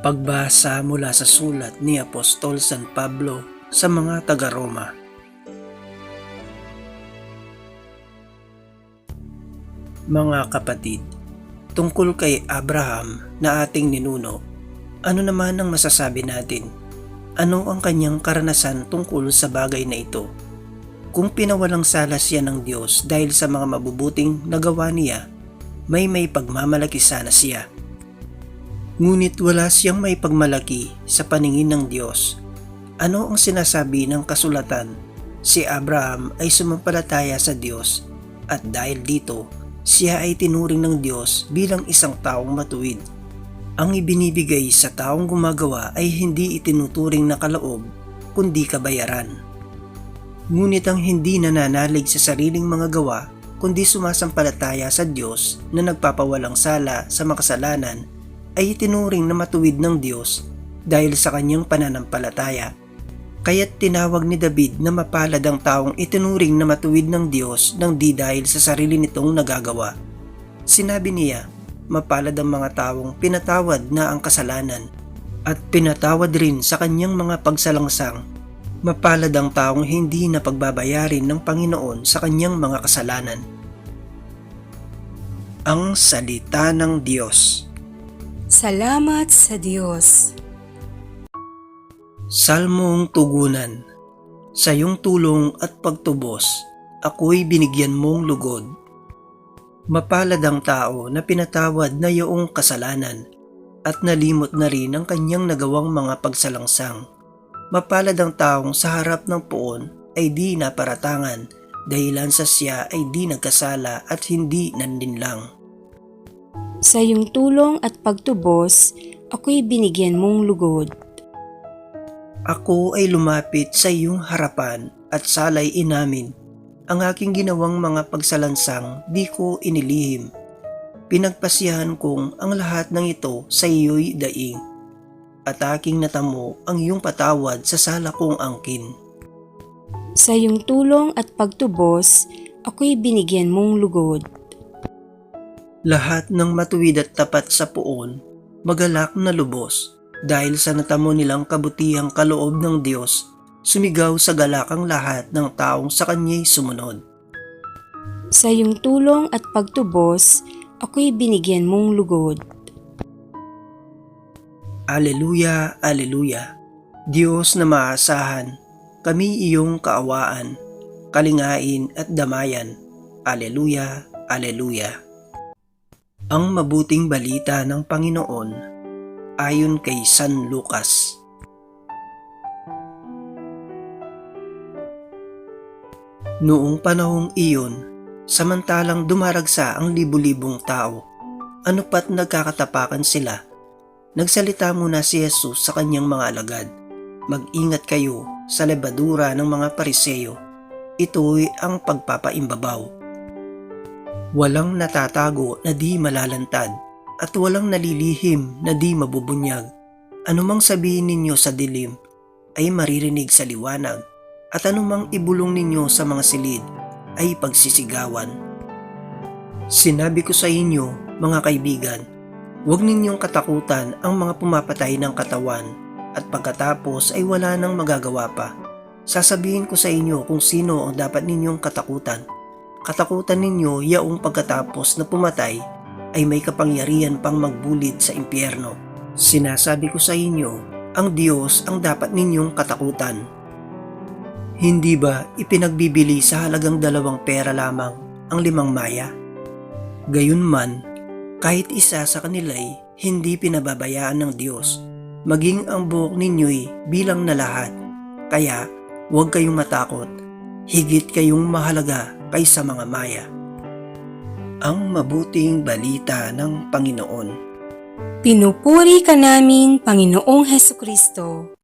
Pagbasa mula sa sulat ni Apostol San Pablo sa mga taga-Roma. Mga kapatid, tungkol kay Abraham na ating ninuno, ano naman ang masasabi natin? Ano ang kanyang karanasan tungkol sa bagay na ito? Kung pinawalang sala siya ng Diyos dahil sa mga mabubuting nagawa niya, may may pagmamalaki sana siya. Ngunit wala siyang may pagmalaki sa paningin ng Diyos. Ano ang sinasabi ng kasulatan? Si Abraham ay sumampalataya sa Diyos at dahil dito, siya ay tinuring ng Diyos bilang isang taong matuwid. Ang ibinibigay sa taong gumagawa ay hindi itinuturing na kaloob, kundi kabayaran. Ngunit ang hindi nananalig sa sariling mga gawa, kundi sumasampalataya sa Diyos na nagpapawalang sala sa makasalanan, ay itinuring na matuwid ng Diyos dahil sa kanyang pananampalataya. Kaya't tinawag ni David na mapalad ang taong itinuring na matuwid ng Diyos nang di dahil sa sarili nitong nagagawa. Sinabi niya, mapalad ang mga taong pinatawad na ang kasalanan at pinatawad rin sa kanyang mga pagsalangsang. Mapalad ang taong hindi na pagbabayarin ng Panginoon sa kanyang mga kasalanan. Ang Salita ng Diyos Salamat sa Diyos. Salmong Tugunan Sa iyong tulong at pagtubos, ako'y binigyan mong lugod. Mapalad ang tao na pinatawad na iyong kasalanan at nalimot na rin ang kanyang nagawang mga pagsalangsang. Mapalad ang taong sa harap ng puon ay di naparatangan dahilan sa siya ay di nagkasala at hindi naninlang. Sa iyong tulong at pagtubos, ako'y binigyan mong lugod. Ako ay lumapit sa iyong harapan at salay inamin. Ang aking ginawang mga pagsalansang di ko inilihim. Pinagpasiyahan kong ang lahat ng ito sa iyo'y daing. At aking natamo ang iyong patawad sa sala kong angkin. Sa iyong tulong at pagtubos, ako'y binigyan mong lugod. Lahat ng matuwid at tapat sa puon, magalak na lubos dahil sa natamo nilang kabutihang kaloob ng Diyos, sumigaw sa galakang lahat ng taong sa kanya'y sumunod. Sa iyong tulong at pagtubos, ako'y binigyan mong lugod. Aleluya, Aleluya. Diyos na maasahan, kami iyong kaawaan, kalingain at damayan. Aleluya, Aleluya. Ang mabuting balita ng Panginoon ayon kay San Lucas. Noong panahong iyon, samantalang dumaragsa ang libu-libong tao, ano pat nagkakatapakan sila, nagsalita muna si Jesus sa kanyang mga alagad, Mag-ingat kayo sa lebadura ng mga pariseyo, ito'y ang pagpapaimbabaw. Walang natatago na di malalantad at walang nalilihim na di mabubunyag. Anumang sabihin ninyo sa dilim ay maririnig sa liwanag at anumang ibulong ninyo sa mga silid ay pagsisigawan. Sinabi ko sa inyo, mga kaibigan, huwag ninyong katakutan ang mga pumapatay ng katawan at pagkatapos ay wala nang magagawa pa. Sasabihin ko sa inyo kung sino ang dapat ninyong katakutan. Katakutan ninyo yaong pagkatapos na pumatay ay may kapangyarihan pang magbulid sa impyerno. Sinasabi ko sa inyo, ang Diyos ang dapat ninyong katakutan. Hindi ba ipinagbibili sa halagang dalawang pera lamang ang limang maya? Gayunman, kahit isa sa kanila'y hindi pinababayaan ng Diyos, maging ang buhok ninyo'y bilang na lahat. Kaya, huwag kayong matakot, higit kayong mahalaga kaysa mga maya ang mabuting balita ng Panginoon. Pinupuri ka namin, Panginoong Heso Kristo.